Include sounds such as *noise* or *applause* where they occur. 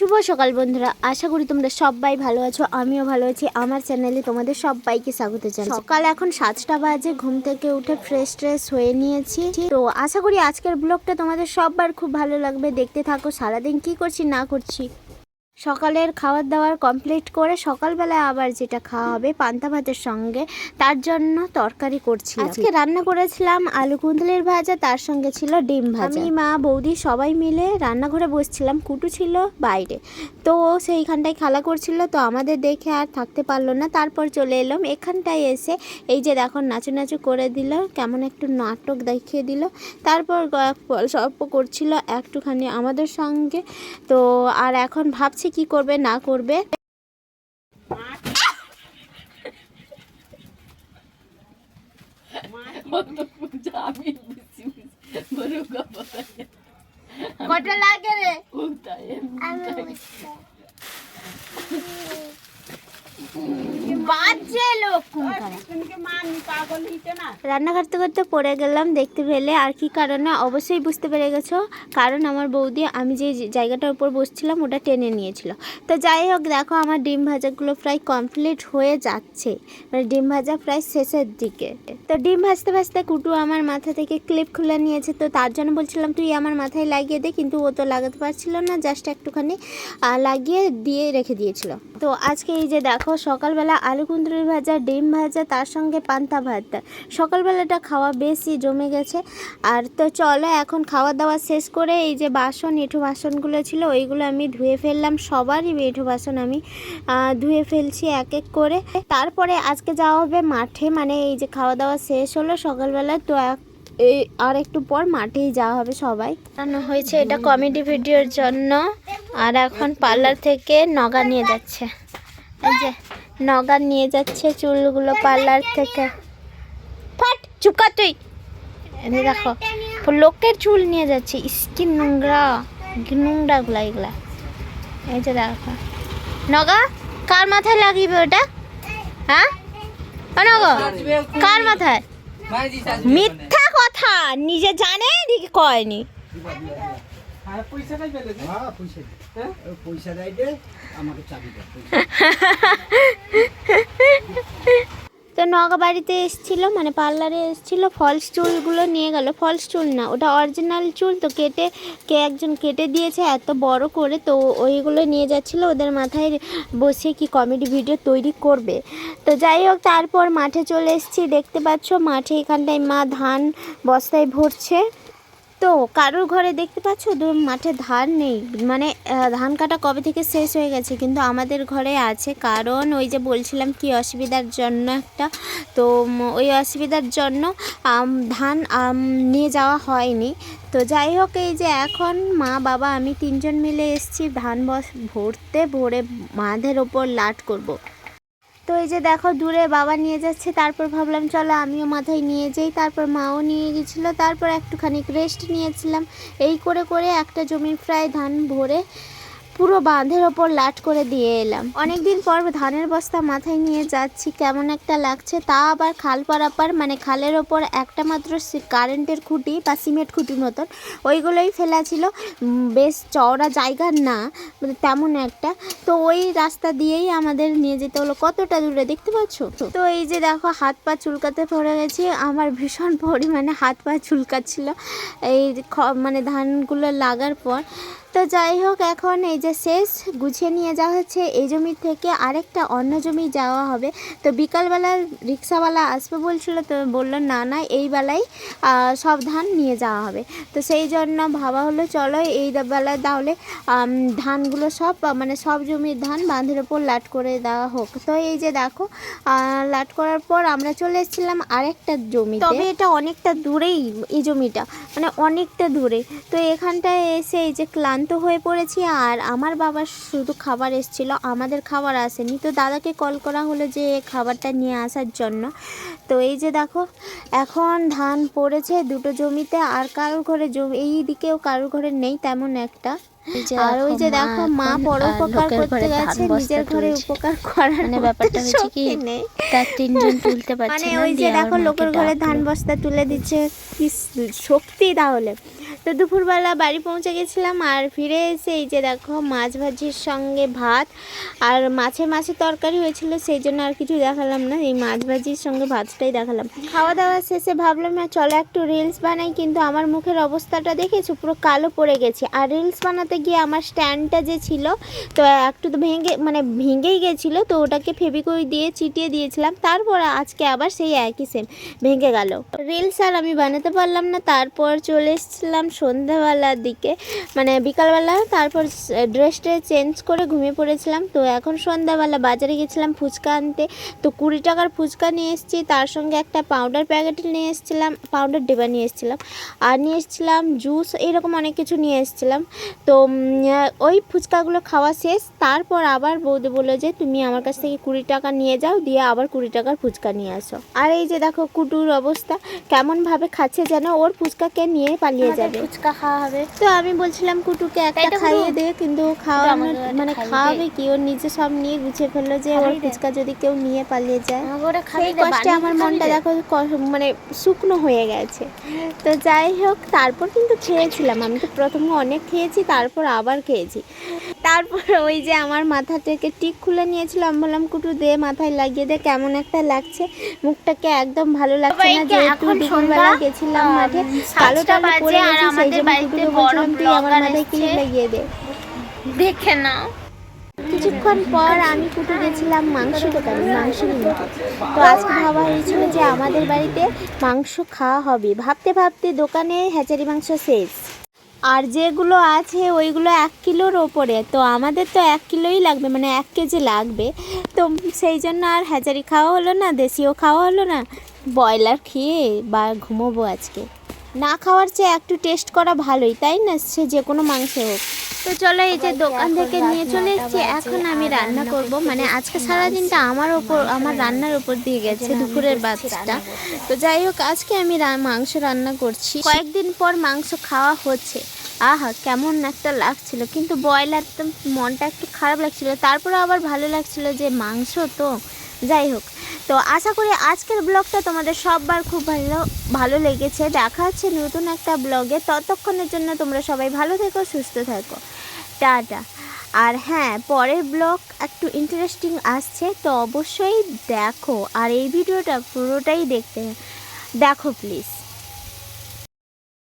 শুভ সকাল বন্ধুরা, আশা করি তোমরা সবাই ভালো আছো, আমিও ভালো আছি, আমার চ্যানেলে তোমাদের সবাইকে স্বাগত জানাই সকাল এখন সাতটা বাজে, ঘুম থেকে উঠে ফ্রেশ ট্রেশ হয়ে নিয়েছি। তো আশা করি আজকের ব্লগটা তোমাদের সববার খুব ভালো লাগবে, দেখতে থাকো, সারাদিন কি করছি, না করছি। সকালের খাবার দাবার কমপ্লিট করে সকালবেলায় আবার যেটা খাওয়া হবে পান্তা ভাতের সঙ্গে তার জন্য তরকারি করছি আজকে রান্না করেছিলাম আলু কুঁদলির ভাজা তার সঙ্গে ছিল ডিম ভাজা। আমি মা বৌদি সবাই মিলে রান্নাঘরে বসছিলাম কুটু ছিল বাইরে। তো সেইখানটায় খেলা করছিল তো আমাদের দেখে আর থাকতে পারল না। তারপর চলে এলাম এখানটায় এসে এই যে দেখো নাচু নাচু করে দিল কেমন একটু নাটক দেখিয়ে দিল। তারপর গল্প করছিল একটুখানি আমাদের সঙ্গে। তো আর এখন ভাবছি কি করবে না করবে? কটা লাগে রে? বাজে লোক রান্না করতে করতে পড়ে গেলাম দেখতে পেলে আর কি কারণে? অবশ্যই বুঝতে পেরে গেছো। কারণ আমার বৌদি আমি যে জায়গাটার উপর বসছিলাম ওটা টেনে নিয়েছিল। তো যাই হোক দেখো আমার ডিম ভাজাগুলো প্রায় কমপ্লিট হয়ে যাচ্ছে। মানে ডিম ভাজা প্রায় শেষের দিকে। তো ডিম ভাজতে ভাজতে কুটু আমার মাথা থেকে ক্লিপ খুলে নিয়েছে। তো তার জন্য বলছিলাম তুই আমার মাথায় লাগিয়ে দে। কিন্তু ও তো লাগাতে পারছিল না জাস্ট একটুখানি লাগিয়ে দিয়ে রেখে দিয়েছিল। তো আজকে এই যে দেখো সকালবেলা আলু কুঁদরির ভাজা, ডিম ভাজা, তার সঙ্গে পান্তা ভাত সকালবেলাটা খাওয়া বেশি জমে গেছে। আর তো চলো, এখন খাওয়া দাওয়া শেষ করে এই যে বাসন, এঁঠো বাসনগুলো ছিল, ওইগুলো আমি ধুয়ে ফেললাম। সবারই এঁঠো বাসন আমি ধুয়ে ফেলছি এক এক করে। তারপরে আজকে যাওয়া হবে মাঠে মানে এই যে খাওয়া দাওয়া শেষ হলো সকালবেলা, তো এই আর একটু পর মাঠেই যাওয়া হবে সবাই। হয়েছে এটা কমেডি ভিডিওর জন্য। আর এখন পার্লার থেকে নগা নিয়ে যাচ্ছে। এই যে নগা নিয়ে যাচ্ছে চুলগুলো পার্লার থেকে। ফাট, চুপ তুই। দেখো লোকের চুল নিয়ে যাচ্ছে। স্কিন নোংরা নোংরাগুলা এগুলা। এই যে দেখো। নগা কার মাথায় লাগিবে ওটা? হ্যাঁ? কার মাথায়? মিথ্যা কথা, নিজে জানে কয়নি। পয়সা দেয় আমাকে চাবি দে তো নগা বাড়িতে এসেছিল মানে পার্লারে এসেছিল ফলস চুলগুলো নিয়ে গেল। ফলস চুল না ওটা অরিজিনাল চুল তো কেটে কে একজন কেটে দিয়েছে এত বড় করে তো ওইগুলো নিয়ে যাচ্ছিল। ওদের মাথায় বসে কি কমেডি ভিডিও তৈরি করবে। তো যাই হোক তারপর মাঠে চলে এসেছি। দেখতে পাচ্ছ মাঠে এখানটায় মা ধান বস্তায় ভরছে। তো কারোর ঘরে দেখতে পাচ্ছ? দূর মাঠে ধান নেই। মানে ধান কাটা কবে থেকে শেষ হয়ে গেছে? কিন্তু আমাদের ঘরে আছে। কারণ ওই যে বলছিলাম কি অসুবিধার জন্য একটা? তো ওই অসুবিধার জন্য ধান নিয়ে যাওয়া হয়নি। তো যাই হোক, এই যে এখন মা, বাবা, আমি তিনজন মিলে এসেছি ধান বস, ভরতে, ভরে মাধের ওপর লাট করব। তো এই যে দেখো, দূরে বাবা নিয়ে যাচ্ছে, তারপর ভাবলাম চলো আমিও মাথায় নিয়ে যাই। তারপর মাও নিয়ে গেছিল, তারপর একটুখানি রেস্ট নিয়েছিলাম। এই করে করে একটা জমির প্রায় ধান ভরে পুরো বাঁধের ওপর লাট করে দিয়ে এলাম। অনেকদিন পর ধানের বস্তা মাথায় নিয়ে যাচ্ছি, কেমন একটা লাগছে। তা আবার খাল পারাপার মানে খালের ওপর একটা মাত্র কারেন্টের খুঁটি বা সিমেন্ট খুঁটির মতন, ওইগুলোই ফেলা ছিল। বেশ চওড়া জায়গা না মানে তেমন একটা। তো ওই রাস্তা দিয়েই আমাদের নিয়ে যেতে হলো। কতটা দূরে দেখতে পাচ্ছ? তো এই যে দেখো, হাত পা চুলকাতে পড়ে গেছি। আমার ভীষণ পরিমাণে হাত পা চুলকাচ্ছিল। এই মানে ধানগুলো লাগার পর তো যাই হোক, এখন এই যে শেষ গুছিয়ে নিয়ে যাওয়া হচ্ছে, এই জমি থেকে আরেকটা অন্য জমি যাওয়া হবে। তো বিকালবেলা রিক্সাওয়ালা আসবে বলছিল, তো বলল, না না, এই বেলায় সব ধান নিয়ে যাওয়া হবে। তো সেই জন্য ভাবা হলো, চলো, এই বেলায় তাহলে ধানগুলো সব মানে সব জমির ধান বাঁধের ওপর লাট করে দেওয়া হোক। তো এই যে দেখো লাট করার পর আমরা চলে এসেছিলাম আরেকটা জমি তবে এটা অনেকটা দূরেই এই জমিটা মানে অনেকটা দূরে। তো এখানটায় এসে এই যে ক্লান্ত হয়ে পড়েছি আর আমার বাবার শুধু খাবার এসেছিল আমাদের খাবার আসেনি। তো দাদাকে কল করা হলো যে খাবারটা নিয়ে আসার জন্য। তো এই যে দেখো এখন ধান পড়েছে দুটো জমিতে আর কারোর ঘরে জমি এই দিকেও কারোর ঘরে নেই তেমন একটা। আর ওই যে দেখো মা বড় পরোপকার করতে গেছে নিজের ঘরে উপকার করার মানে ব্যাপারটা হচ্ছে কি তার তিনজন তুলতে পারছে মানে ওই যে দেখো লোকের ঘরে ধান বস্তা তুলে দিচ্ছে কি শক্তি তাহলে। তো দুপুরবেলা বাড়ি পৌঁছে গেছিলাম আর ফিরে এসে এই যে দেখো, মাছ ভাজির সঙ্গে ভাত আর মাছে মাছে তরকারি হয়েছিল, সেই জন্য আর কিছু দেখালাম না। এই মাছ ভাজির সঙ্গে ভাতটাই দেখালাম। খাওয়া দাওয়া শেষে ভাবলাম, না, চলো একটু রিলস বানাই। কিন্তু আমার মুখের অবস্থাটা দেখেছ? পুরো কালো পড়ে গেছে। আর রিলস বানাতে গিয়ে আমার স্ট্যান্ডটা যে ছিল, তো একটু তো ভেঙে মানে ভেঙেই গেছিল, তো ওটাকে ফেবিকুই দিয়ে চিটিয়ে দিয়েছিলাম। তারপর আজকে আবার সেই একই সেম ভেঙে গেল। রিলস আর আমি বানাতে পারলাম না। তারপর চলে এসেছিলাম সন্ধ্যাবেলার দিকে মানে বিকালবেলা তারপর ড্রেসটা চেঞ্জ করে ঘুমিয়ে পড়েছিলাম। তো এখন সন্ধ্যাবেলা বাজারে গেছিলাম ফুচকা আনতে। তো কুড়ি টাকার ফুচকা নিয়ে এসেছি তার সঙ্গে একটা পাউডার প্যাকেট নিয়ে এসেছিলাম পাউডার ডিবা নিয়ে এসেছিলাম। আর নিয়ে এসেছিলাম জুস এরকম অনেক কিছু নিয়ে এসেছিলাম। তো ওই ফুচকাগুলো খাওয়া শেষ তারপর আবার বৌদি বলল যে তুমি আমার কাছ থেকে কুড়ি টাকা নিয়ে যাও দিয়ে আবার কুড়ি টাকার ফুচকা নিয়ে আসো। আর এই যে দেখো কুটুর অবস্থা কেমনভাবে খাচ্ছে যেন ওর ফুচকাকে নিয়ে পালিয়ে যাবে। ফুচকা খাওয়া হবে। তো আমি বলছিলাম কুটুকে একটা খাইয়ে। দে কিন্তু খাওয়া আমাকে মানে খাওয়াবে কি? ওর নিজে সব নিয়ে গুছিয়ে ফেলল যে ওর ফুচকা যদি কেউ নিয়ে পালিয়ে যায় সেই কষ্টে আমার মনটা দেখো মানে শুকনো হয়ে গেছে। তো যাই হোক তারপর কিন্তু খেয়েছিলাম। আমি তো প্রথমে অনেক খেয়েছি তারপর আবার খেয়েছি। তারপর *laughs* ওই যে আমার মাথা থেকে টিক খুলে নিয়েছিলাম বললাম কুটু দে মাথায় লাগিয়ে দে কেমন একটা লাগছে। মুখটাকে একদম ভালো লাগছে না যেহেতু দুপুরবেলা গেছিলাম আম, মাঠে সাতটা কালো টালো বাজে আর সেই জন্য কুটুকে বলছিলাম তুই আমার মাথায় ক্লিপ লাগিয়ে দে। দেখে নাও। কিছুক্ষণ পর আমি কুটু গেছিলাম মাংস দোকানে মাংস কিনতে। তো আজকে ভাবা হয়েছিল যে আমাদের বাড়িতে মাংস খাওয়া হবে। ভাবতে ভাবতে দোকানে হ্যাচারি মাংস শেষ। আর যেগুলো আছে ওইগুলো এক কিলোর ওপরে, তো আমাদের তো এক কিলোই লাগবে মানে এক কেজি লাগবে। তো সেই জন্য আর হ্যাচারি খাওয়া হলো না দেশিও খাওয়া হলো না। ব্রয়লার খেয়ে বা ঘুমোবো আজকে। না খাওয়ার চেয়ে একটু টেস্ট করা ভালোই তাই না? সে যে কোনো মাংস হোক। তো চলো এই যে দোকান থেকে নিয়ে চলে এসেছি এখন আমি রান্না করব। মানে আজকে সারাদিনটা আমার ওপর আমার রান্নার ওপর দিয়ে গেছে দুপুরের বাচ্চাটা। তো যাই হোক আজকে আমি মাংস রান্না করছি। কয়েকদিন পর মাংস খাওয়া হচ্ছে। আহা কেমন একটা লাগছিল। কিন্তু ব্রয়লার তো মনটা একটু খারাপ লাগছিল। তারপরে আবার ভালো লাগছিল যে মাংস তো। যাই হোক তো আশা করি আজকের ব্লগটা তোমাদের সববার খুব ভালো ভালো লেগেছে। দেখা হচ্ছে নতুন একটা ব্লগে। ততক্ষণের জন্য তোমরা সবাই ভালো থেকো, সুস্থ থাকো। টাটা। আর হ্যাঁ পরের ব্লগ একটু ইন্টারেস্টিং আসছে, তো অবশ্যই দেখো। আর এই ভিডিওটা পুরোটাই দেখতে দেখো প্লিজ